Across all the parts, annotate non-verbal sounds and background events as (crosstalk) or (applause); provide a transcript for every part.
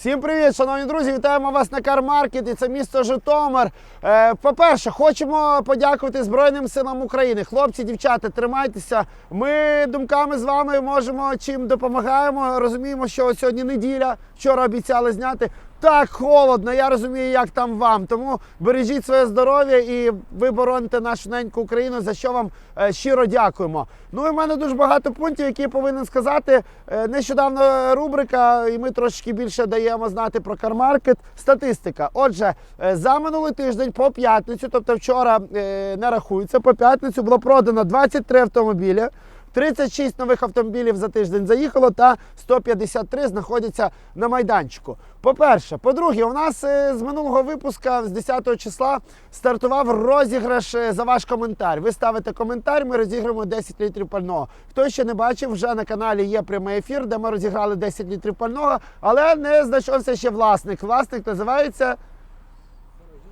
Всім привіт, шановні друзі! Вітаємо вас на Кармаркет і це місто Житомир. Е, По-перше, хочемо подякувати Збройним силам України. Хлопці, дівчата, тримайтеся. Ми думками з вами можемо чим допомагаємо. Розуміємо, що сьогодні неділя. Вчора обіцяли зняти. Так холодно, я розумію, як там вам. Тому бережіть своє здоров'я і ви бороните нашу неньку Україну, за що вам е, щиро дякуємо. Ну і в мене дуже багато пунктів, які я повинен сказати. Е, Нещодавно рубрика, і ми трошки більше даємо знати про кармаркет. Статистика. Отже, е, за минулий тиждень по п'ятницю, тобто вчора не рахується, по п'ятницю було продано 23 автомобілі. 36 нових автомобілів за тиждень заїхало та 153 знаходяться на майданчику. По-перше, по-друге, у нас е, з минулого випуска, з 10 числа, стартував розіграш е, за ваш коментар. Ви ставите коментар, ми розіграємо 10 літрів пального. Хто ще не бачив, вже на каналі є прямий ефір, де ми розіграли 10 літрів пального, але не знайшовся ще власник. Власник називається.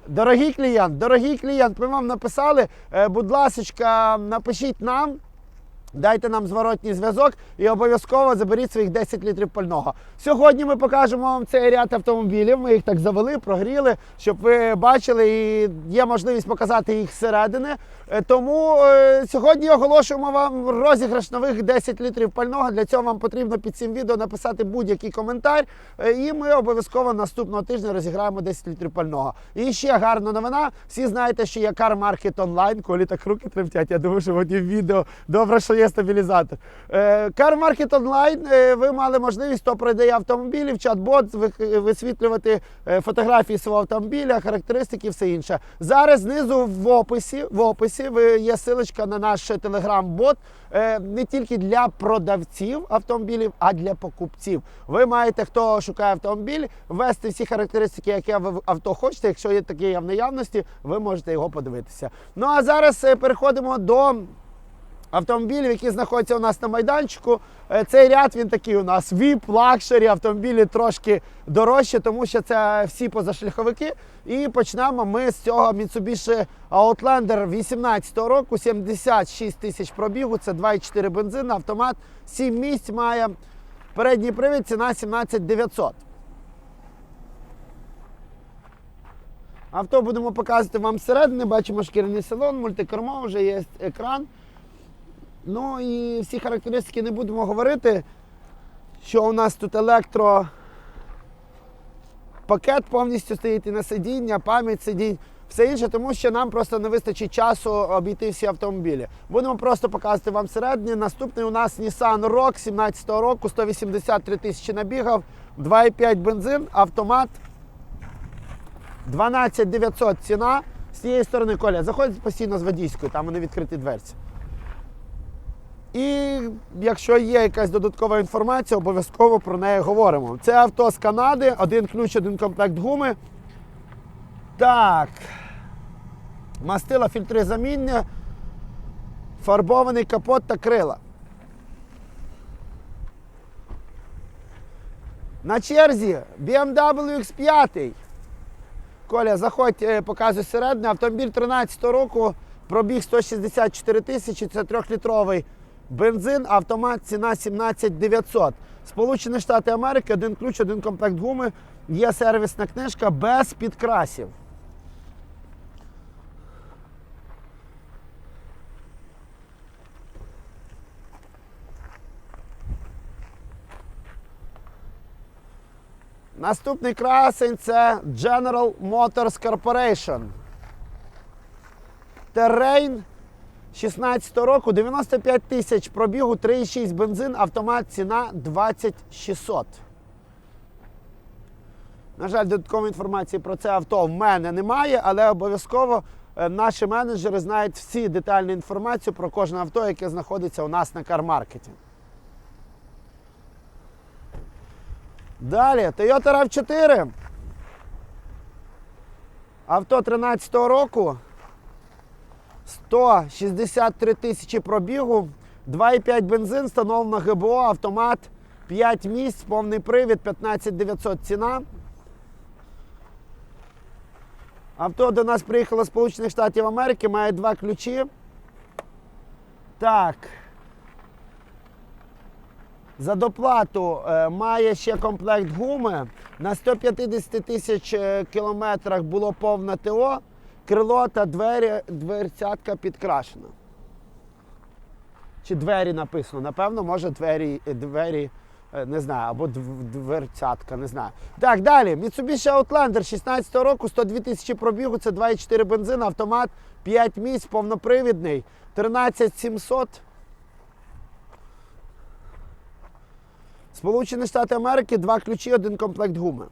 Дорогий клієнт, дорогий клієнт, ми вам написали, е, будь ласка, напишіть нам. Дайте нам зворотній зв'язок і обов'язково заберіть своїх 10 літрів пального. Сьогодні ми покажемо вам цей ряд автомобілів. Ми їх так завели, прогріли, щоб ви бачили і є можливість показати їх зсередини. Е, Тому е, сьогодні оголошуємо вам розіграш нових 10 літрів пального. Для цього вам потрібно під цим відео написати будь-який коментар. е, І ми обов'язково наступного тижня розіграємо 10 літрів пального. І ще гарна новина. Всі знаєте, що є Car Market Online. Колі так руки тремтять. Я думаю, що потім відео добре, що є стабілізатор. Е, Car Market Online. е, Ви мали можливість, хто продає в чат-бот ви- висвітлювати е, фотографії свого автомобіля, характеристики, все інше. Зараз знизу в описі, в описі є силочка на наш телеграм-бот. Не тільки для продавців автомобілів, а для покупців. Ви маєте, хто шукає автомобіль, ввести всі характеристики, які ви авто хочете. Якщо є такі в наявності, ви можете його подивитися. Ну а зараз переходимо до автомобілів, які знаходяться у нас на майданчику. Е, Цей ряд він такий у нас VIP, лакшері, автомобілі трошки дорожче, тому що це всі позашляховики. І почнемо ми з цього Mitsubishi Outlander 18 року, 76 тисяч пробігу, це 2,4 бензин, автомат, 7 місць має. Передній привід, ціна 17 900. Авто будемо показувати вам зсередини. Бачимо шкіряний салон, мультикермо, вже є екран. Ну і всі характеристики не будемо говорити, що у нас тут електро пакет повністю стоїть і на сидіння, пам'ять сидінь, все інше, тому що нам просто не вистачить часу обійти всі автомобілі. Будемо просто показувати вам середні. Наступний у нас Nissan Rogue 17 року, 183 тисячі набігав, 2,5 бензин, автомат. 12 900 ціна. З цієї сторони Коля, заходить постійно з водійською, там вони відкриті дверці. І якщо є якась додаткова інформація, обов'язково про неї говоримо. Це авто з Канади, один ключ, один комплект гуми. Так. Мастила фільтри заміння, фарбований капот та крила. На черзі BMW X5. Коля, заходь, е, показуй середньо. Автомобіль 13 року, пробіг 164 тисячі, це трьохлітровий бензин, автомат, ціна 17 900. Сполучені Штати Америки, один ключ, один комплект гуми, є сервісна книжка без підкрасів. Наступний красень це General Motors Corporation. Terrain 16 року, 95 тисяч пробігу, 3,6 бензин, автомат, ціна 2600. На жаль, додаткової інформації про це авто в мене немає, але обов'язково е, наші менеджери знають всі детальну інформацію про кожне авто, яке знаходиться у нас на кармаркеті. Далі, Toyota RAV4. Авто 13-го року. 163 тисячі пробігу, 2,5 бензин, встановлено ГБО, автомат, 5 місць, повний привід, 15 900 ціна. Авто до нас приїхало з Сполучених Штатів Америки, має два ключі. Так. За доплату е, має ще комплект гуми. На 150 тисяч е, кілометрах було повне ТО. Крило та двері, дверцятка підкрашена. Чи двері написано? Напевно, може двері, двері е, не знаю, або дверцятка, не знаю. Так, далі. Mitsubishi Outlander 16 року, 102 тисячі пробігу, це 2,4 бензин, автомат, 5 місць, повнопривідний, 13700. Сполучені Штати Америки, два ключі, один комплект гуми.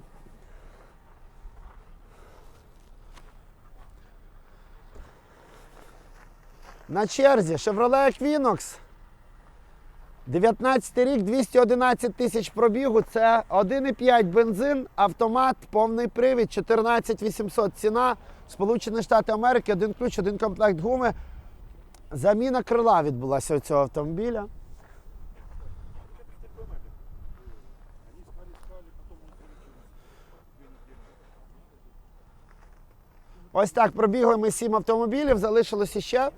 На черзі Chevrolet Equinox. 19 рік, 211 тисяч пробігу. Це 1,5 бензин, автомат, повний привід, 14 800 ціна. Сполучені Штати Америки, один ключ, один комплект гуми. Заміна крила відбулася у цього автомобіля. Ось так пробігли ми 7 автомобілів, залишилося ще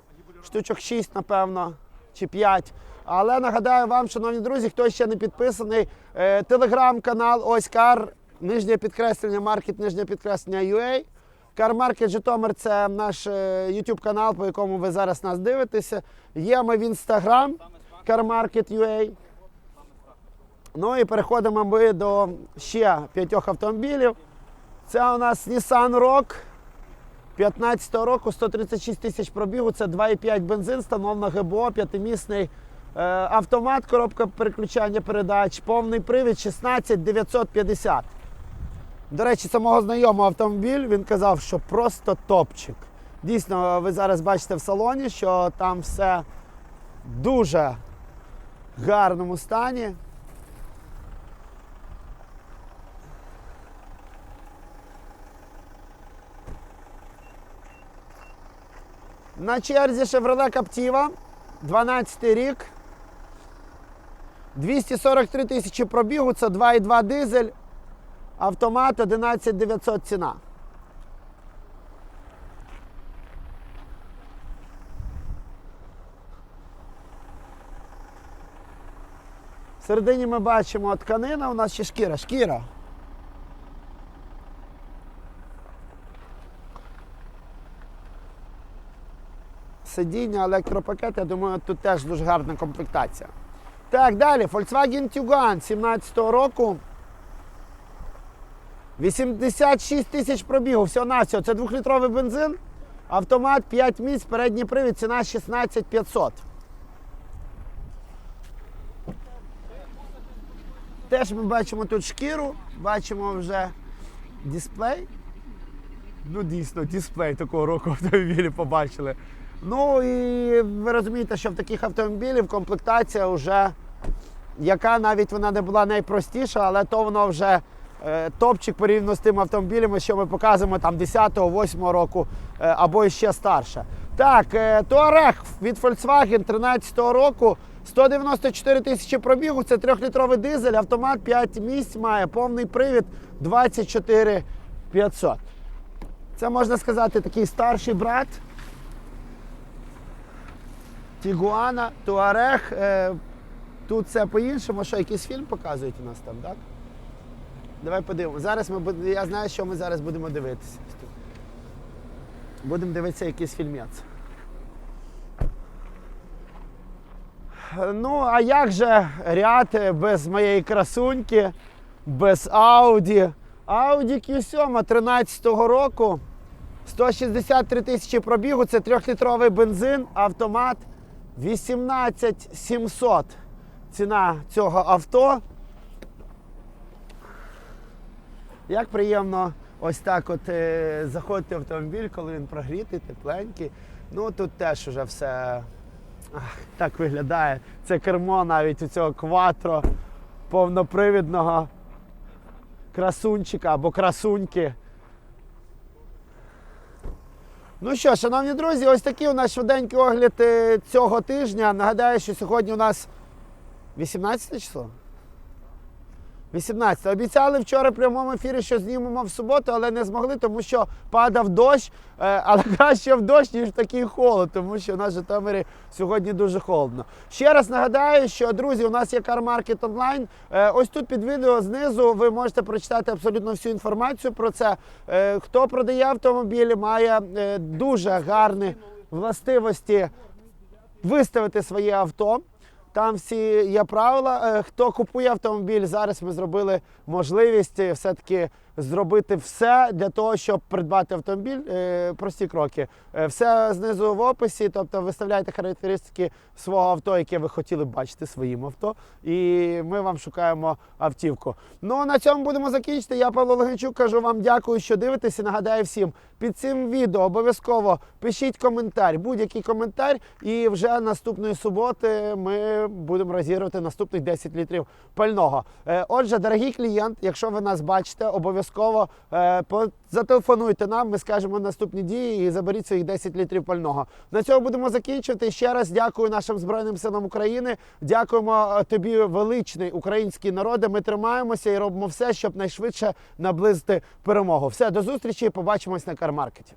штучок 6, напевно, чи 5. Але нагадаю вам, шановні друзі, хто ще не підписаний, е, телеграм-канал ось Кар, нижнє підкреслення, маркет, нижнє підкреслення UA. Market Житомир це наш е, YouTube канал, по якому ви зараз нас дивитеся. Є ми в Instagram Car Market UA. Ну і переходимо ми до ще п'ятьох автомобілів. Це у нас Nissan Rogue 15 року, 136 тисяч пробігу, це 2,5 бензин, встановлено ГБО, п'ятимісний е, автомат, коробка переключання передач, повний привід 16 950. До речі, це мого знайомого автомобіль. Він казав, що просто топчик. Дійсно, ви зараз бачите в салоні, що там все дуже гарному стані. На черзі Chevrolet Captiva, 12 рік. 243 тисячі пробігу, це 2,2 дизель, автомат 11 900 ціна. Всередині ми бачимо тканина, у нас ще шкіра. Шкіра. Сидіння, електропакет, я думаю, тут теж дуже гарна комплектація. Так, далі. Volkswagen Tiguan 17 року. 86 тисяч пробігу, всього на всього. Це двохлітровий бензин, автомат 5 місць, передній привід, ціна 16 500. Теж ми бачимо тут шкіру, бачимо вже дисплей. Ну, дійсно, дисплей такого року (laughs) автомобілі побачили. Ну і ви розумієте, що в таких автомобілів комплектація вже, яка навіть вона не була найпростіша, але то воно вже е, топчик порівняно з тими автомобілями, що ми показуємо там 10-го, 8-го року е, або ще старше. Так, е, Touareg від Volkswagen 13-го року. 194 тисячі пробігу, це 3-літровий дизель, автомат 5 місць має, повний привід 24 500. Це можна сказати такий старший брат Тігуана, Туарег. Е, тут все по-іншому. Що, якийсь фільм показують у нас там, так? Давай подивимося. Зараз ми буд- я знаю, що ми зараз будемо дивитися. Будемо дивитися якийсь фільмець. Ну, а як же ряд е, без моєї красуньки, без Audi? Audi Q7 13-го року. 163 тисячі пробігу, це 3-літровий бензин, автомат 18 700. Ціна цього авто. Як приємно ось так от е, заходити в автомобіль, коли він прогрітий, тепленький. Ну тут теж уже все ах, так виглядає. Це кермо навіть у цього кватро повнопривідного красунчика або красуньки. Ну що, шановні друзі, ось такий у нас швиденький огляд е, цього тижня. Нагадаю, що сьогодні у нас 18 число. 18. Обіцяли вчора в прямому ефірі, що знімемо в суботу, але не змогли, тому що падав дощ. Е, Але краще в дощ, ніж в такий холод, тому що в нас Житомирі сьогодні дуже холодно. Ще раз нагадаю, що друзі, у нас є CarMarket онлайн. Е, Ось тут під відео знизу ви можете прочитати абсолютно всю інформацію про це. Е, Хто продає автомобілі, має дуже гарні властивості виставити своє авто. Там всі є правила. Е, Хто купує автомобіль, зараз ми зробили можливість е, все-таки зробити все для того, щоб придбати автомобіль. Е, Прості кроки. Е, Все знизу в описі, тобто виставляйте характеристики свого авто, яке ви хотіли бачити своїм авто, і ми вам шукаємо автівку. Ну на цьому будемо закінчити. Я Павло Логинчук кажу вам дякую, що дивитеся. Нагадаю всім під цим відео обов'язково пишіть коментар, будь-який коментар, і вже наступної суботи ми будемо розігрувати наступних 10 літрів пального. Е, Отже, дорогий клієнт, якщо ви нас бачите, обов'язково е, по- зателефонуйте нам. Ми скажемо наступні дії і заберіть своїх 10 літрів пального. На цьому будемо закінчувати. Ще раз дякую нашим збройним силам України. Дякуємо е, тобі, величний український народе. Ми тримаємося і робимо все, щоб найшвидше наблизити перемогу. Все, до зустрічі. Побачимось на кармаркеті.